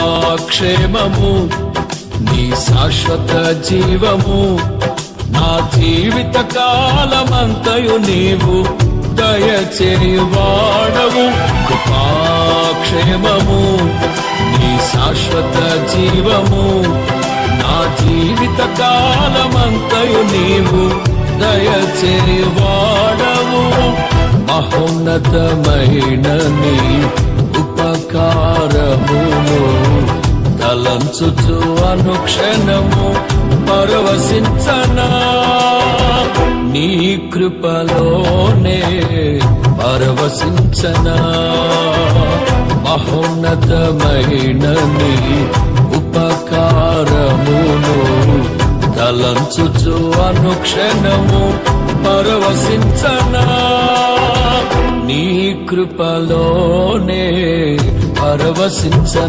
కృపాక్షేమము నీ శాశ్వత జీవము నా జీవిత కాలమంతయు నీవు దయచేయువాడవు కృపాక్షేమము నీ శాశ్వత జీవము నా జీవిత కాలమంతయు నీవు దయచేయువాడవు మహోన్నతమైన నీ తలంచుచు అనుక్షణము పరవశించనా? నీ కృపలోనే పరవశించనా? మహోన్నతమైన నీ ఉపకారమును తలంచుచు అనుక్షణము పరవశించనా? నీ కృపలోనే పరవశించనా?